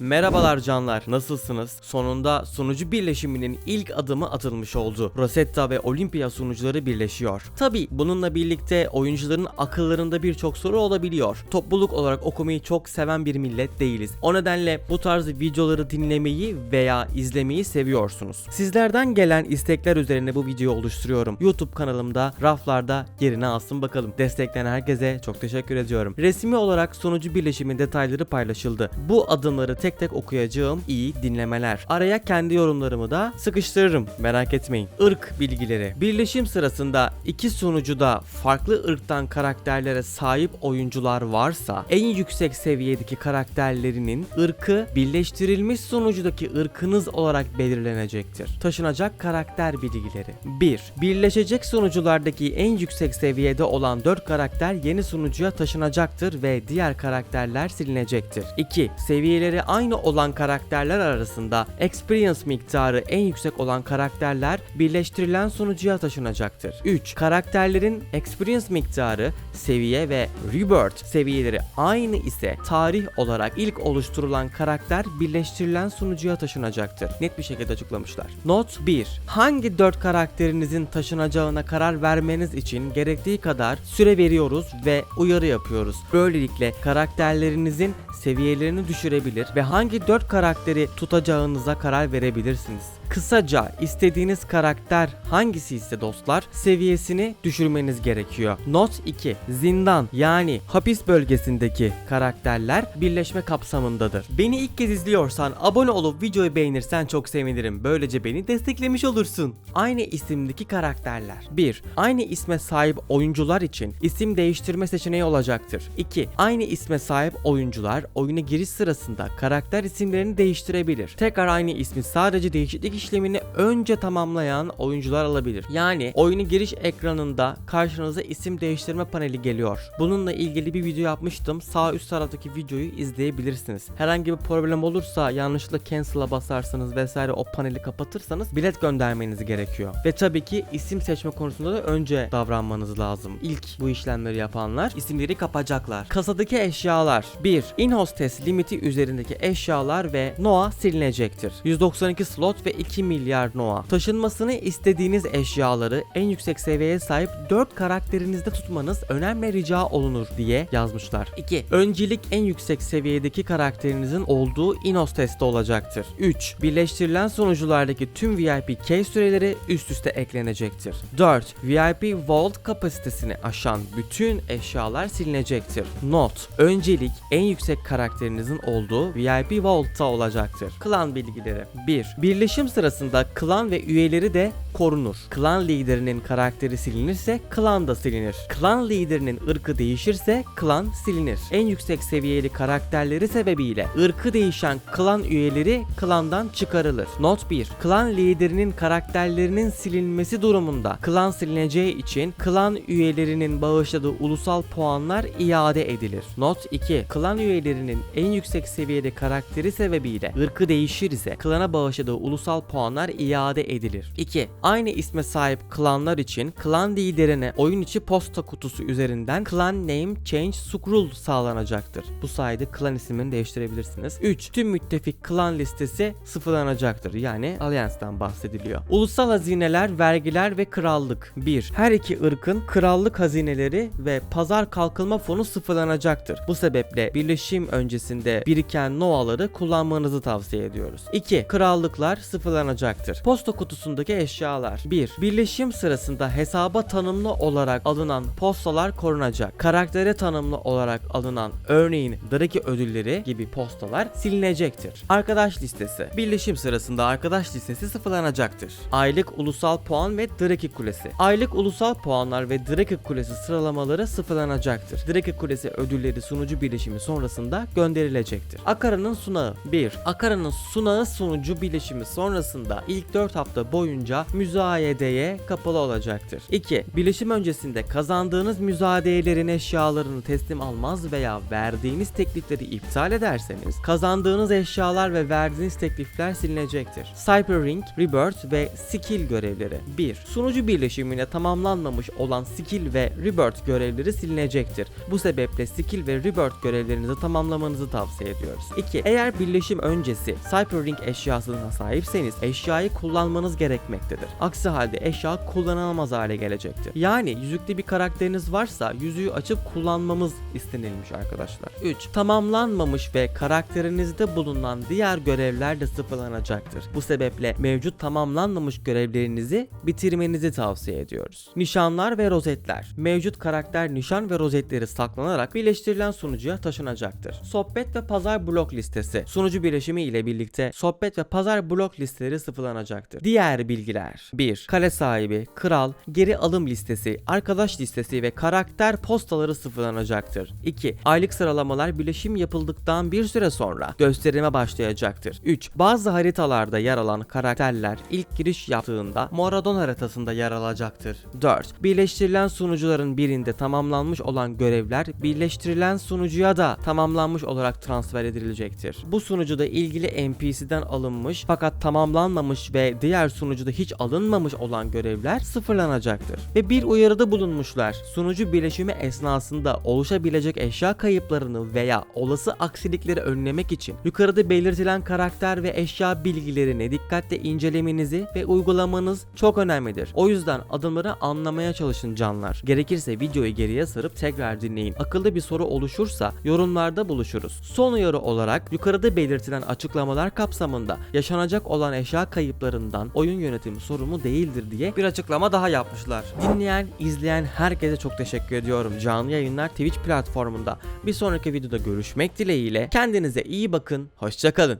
Merhabalar canlar, nasılsınız? Sonunda sunucu birleşiminin ilk adımı atılmış oldu. Rosetta ve Olympia sunucuları birleşiyor. Tabi bununla birlikte oyuncuların akıllarında birçok soru olabiliyor. Topluluk olarak okumayı çok seven bir millet değiliz. O nedenle bu tarz videoları dinlemeyi veya izlemeyi seviyorsunuz. Sizlerden gelen istekler üzerine bu videoyu oluşturuyorum. YouTube kanalımda raflarda yerini alsın bakalım. Destekleyen herkese çok teşekkür ediyorum. Resmi olarak sunucu birleşimin detayları paylaşıldı. Bu adımları tek tek okuyacağım. İyi dinlemeler. Araya kendi yorumlarımı da sıkıştırırım. Merak etmeyin. Irk bilgileri. Birleşim sırasında iki sunucuda farklı ırktan karakterlere sahip oyuncular varsa en yüksek seviyedeki karakterlerinin ırkı birleştirilmiş sunucudaki ırkınız olarak belirlenecektir. Taşınacak karakter bilgileri. 1. Birleşecek sunuculardaki en yüksek seviyede olan 4 karakter yeni sunucuya taşınacaktır ve diğer karakterler silinecektir. 2. Seviyeleri aynı olan karakterler arasında experience miktarı en yüksek olan karakterler birleştirilen sunucuya taşınacaktır. 3. Karakterlerin experience miktarı, seviye ve rebirth seviyeleri aynı ise tarih olarak ilk oluşturulan karakter birleştirilen sunucuya taşınacaktır. Net bir şekilde açıklamışlar. Not 1. Hangi 4 karakterinizin taşınacağına karar vermeniz için gerektiği kadar süre veriyoruz ve uyarı yapıyoruz. Böylelikle karakterlerinizin seviyelerini düşürebilir ve hangi 4 karakteri tutacağınıza karar verebilirsiniz. Kısaca istediğiniz karakter hangisi ise dostlar seviyesini düşürmeniz gerekiyor. Not 2. Zindan yani hapis bölgesindeki karakterler birleşme kapsamındadır. Beni ilk kez izliyorsan abone olup videoyu beğenirsen çok sevinirim. Böylece beni desteklemiş olursun. Aynı isimdeki karakterler. 1. Aynı isme sahip oyuncular için isim değiştirme seçeneği olacaktır. 2. Aynı isme sahip oyuncular oyuna giriş sırasında karakter isimlerini değiştirebilir. Tekrar aynı ismi sadece değişiklik işlemini önce tamamlayan oyuncular alabilir. Yani oyunun giriş ekranında karşınıza isim değiştirme paneli geliyor. Bununla ilgili bir video yapmıştım. Sağ üst taraftaki videoyu izleyebilirsiniz. Herhangi bir problem olursa yanlışlıkla cancel'a basarsanız vesaire o paneli kapatırsanız bilet göndermeniz gerekiyor. Ve tabii ki isim seçme konusunda da önce davranmanız lazım. İlk bu işlemleri yapanlar isimleri kapacaklar. Kasadaki eşyalar 1. In-hostess limiti üzerindeki eşyalar ve Noah silinecektir. 192 slot ve 2 milyar Noah. Taşınmasını istediğiniz eşyaları en yüksek seviyeye sahip 4 karakterinizde tutmanız önemli rica olunur diye yazmışlar. 2. Öncelik en yüksek seviyedeki karakterinizin olduğu In-hostess'te olacaktır. 3. Birleştirilen sunuculardaki tüm VIP key süreleri üst üste eklenecektir. 4. VIP Vault kapasitesini aşan bütün eşyalar silinecektir. Not. Öncelik en yüksek karakterinizin olduğu VIP Vault'ta olacaktır. Klan bilgileri 1. Birleşim sırasında klan ve üyeleri de korunur. Klan liderinin karakteri silinirse klan da silinir. Klan liderinin ırkı değişirse klan silinir. En yüksek seviyeli karakterleri sebebiyle ırkı değişen klan üyeleri klandan çıkarılır. Not 1. Klan liderinin karakterlerinin silinmesi durumunda klan silineceği için klan üyelerinin bağışladığı ulusal puanlar iade edilir. Not 2. Klan üyelerinin en yüksek seviyede karakteri sebebiyle ırkı değişir ise klana bağışladığı ulusal puanlar iade edilir. 2. Aynı isme sahip klanlar için klan liderine oyun içi posta kutusu üzerinden klan name change scroll sağlanacaktır. Bu sayede klan ismini değiştirebilirsiniz. 3. Tüm müttefik klan listesi sıfırlanacaktır. Yani Alliance'dan bahsediliyor. Ulusal hazineler, vergiler ve krallık. 1. Her iki ırkın krallık hazineleri ve pazar kalkınma fonu sıfırlanacaktır. Bu sebeple birleşim öncesinde biriken novaları kullanmanızı tavsiye ediyoruz. 2. Krallıklar sıfırlanacaktır. Posta kutusundaki eşyalar. 1. Birleşim sırasında hesaba tanımlı olarak alınan postalar korunacak. Karaktere tanımlı olarak alınan örneğin Draki ödülleri gibi postalar silinecektir. Arkadaş listesi. Birleşim sırasında arkadaş listesi sıfırlanacaktır. Aylık ulusal puan ve Draki kulesi. Aylık ulusal puanlar ve Draki kulesi sıralamaları sıfırlanacaktır. Draki kulesi ödülleri sunucu birleşimi sonrasında gönderilecektir. Akara'nın sunağı 1. Akara'nın sunağı sunucu birleşimi sonrasında ilk ilk 4 hafta boyunca müzayedeye kapalı olacaktır. 2. Bilişim öncesinde kazandığınız müzayedelerin eşyalarını teslim almaz veya verdiğiniz teklifleri iptal ederseniz kazandığınız eşyalar ve verdiğiniz teklifler silinecektir. Cyber Ring, Rebirth ve Skill görevleri 1. Sunucu birleşimine tamamlanmamış olan Skill ve Rebirth görevleri silinecektir. Bu sebeple Skill ve Rebirth görevlerinizi tamamlamanızı tavsiye ediyoruz. 2. Eğer birleşim öncesi Cyber Ring eşyasına sahipseniz eşyayı kullanmanız gerekmektedir. Aksi halde eşya kullanılamaz hale gelecektir. Yani yüzükte bir karakteriniz varsa yüzüğü açıp kullanmamız istenilmiş arkadaşlar. 3. Tamamlanmamış ve karakterinizde bulunan diğer görevler de sıfırlanacaktır. Bu sebeple mevcut tamamlanmamış görevlerinizi bitirmenizi tavsiye ediyoruz. Nişanlar ve rozetler. Mevcut karakter nişan ve rozetleri saklanarak birleştirilen sunucuya taşınacaktır. Sohbet ve pazar blok listesi. Sunucu birleşimi ile birlikte sohbet ve pazar blok listeleri sıfırlanacaktır. Diğer bilgiler 1. Kale sahibi, kral, geri alım listesi, arkadaş listesi ve karakter postaları sıfırlanacaktır. 2. Aylık sıralamalar birleşim yapıldıktan bir süre sonra gösterime başlayacaktır. 3. Bazı haritalarda yer alan karakterler ilk giriş yaptığında Moradon haritasında yer alacaktır. 4. Birleştirilen sunucuların birinde tamamlanmış olan görevler birleştirilen sunucuya da tamamlanmış olarak transfer edilecektir. Bu sunucuda ilgili NPC'den alınmış fakat tamamlanmamış ve diğer sunucuda hiç alınmamış olan görevler sıfırlanacaktır. Ve bir uyarıda bulunmuşlar. Sunucu birleşimi esnasında oluşabilecek eşya kayıplarını veya olası aksilikleri önlemek için yukarıda belirtilen karakter ve eşya bilgilerini dikkatle incelemenizi ve uygulamanız çok önemlidir. O yüzden adımları anlamaya çalışın canlar. Gerekirse videoyu geriye sarıp tekrar dinleyin. Akıllı bir soru oluşursa yorumlarda buluşuruz. Son uyarı olarak yukarıda belirtilen açıklamalar kapsamında yaşanacak olan eşya kayıplarından oyun yönetimi sorumlu değildir diye bir açıklama daha yapmışlar. Dinleyen, izleyen herkese çok teşekkür ediyorum. Canlı yayınlar Twitch platformunda. Bir sonraki videoda görüşmek dileğiyle. Kendinize iyi bakın. Hoşçakalın.